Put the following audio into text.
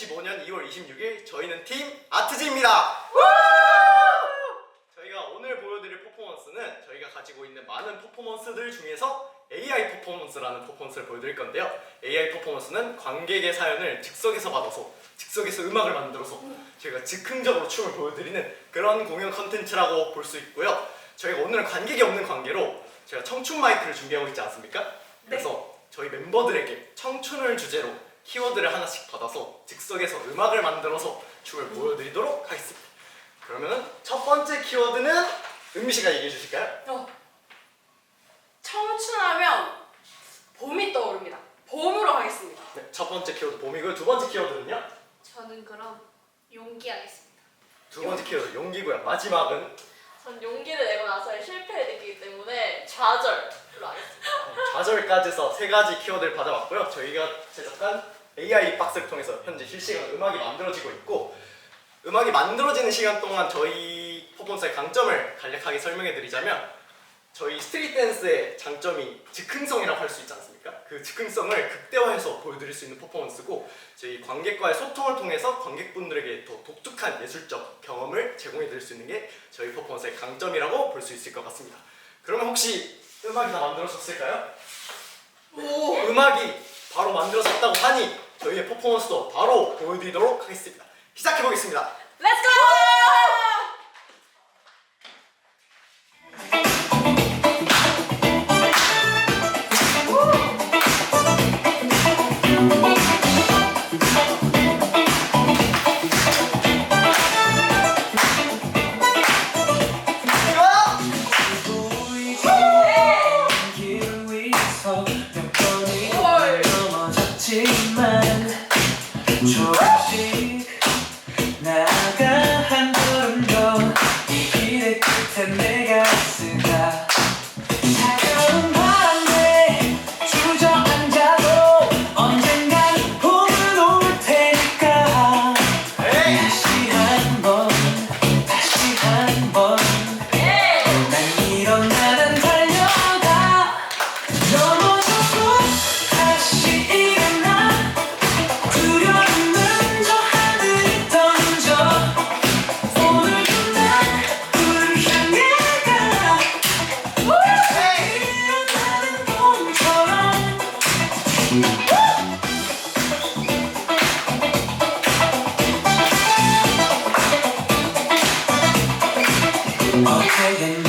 2025년 2월 26일 저희는 팀 아트지입니다. 저희가 오늘 보여드릴 퍼포먼스는 저희가 가지고 있는 많은 퍼포먼스들 중에서 AI 퍼포먼스라는 퍼포먼스를 보여드릴 건데요. AI 퍼포먼스는 관객의 사연을 즉석에서 받아서 즉석에서 음악을 만들어서 저희가 즉흥적으로 춤을 보여드리는 그런 공연 컨텐츠라고 볼 수 있고요. 저희가 오늘은 관객이 없는 관계로 제가 청춘 마이크를 준비하고 있지 않습니까? 그래서 저희 멤버들에게 청춘을 주제로 키워드를 하나씩 받아서 즉석에서 음악을 만들어서 춤을 보여드리도록 하겠습니다. 그러면은 첫 번째 키워드는 은미 씨가 얘기해 주실까요? 어. 청춘하면 봄이 떠오릅니다. 봄으로 하겠습니다. 네, 첫 번째 키워드 봄이고요. 두 번째 키워드는요? 저는 그럼 용기 하겠습니다. 두 번째 키워드 용기고요. 마지막은 전 용기를 내고 나서의 실패를 느끼기 때문에 좌절로 하겠습니다. 좌절까지 해서 세 가지 키워드를 받아봤고요. 저희가 제작한 AI 박스를 통해서 현재 실시간 음악이 만들어지고 있고 음악이 만들어지는 시간 동안 저희 퍼포먼스의 강점을 간략하게 설명해 드리자면 저희 스트릿 댄스의 장점이 즉흥성이라고 할 수 있지 않습니까? 그 즉흥성을 극대화해서 보여드릴 수 있는 퍼포먼스고 저희 관객과의 소통을 통해서 관객분들에게 더 독특한 예술적 경험을 제공해 드릴 수 있는 게 저희 퍼포먼스의 강점이라고 볼 수 있을 것 같습니다. 그러면 혹시 음악이 다 만들어졌을까요? 오. 음악이 바로 만들어졌다고 하니 저희의 퍼포먼스도 바로 보여드리도록 하겠습니다. 시작해 보겠습니다. 렛츠 어깨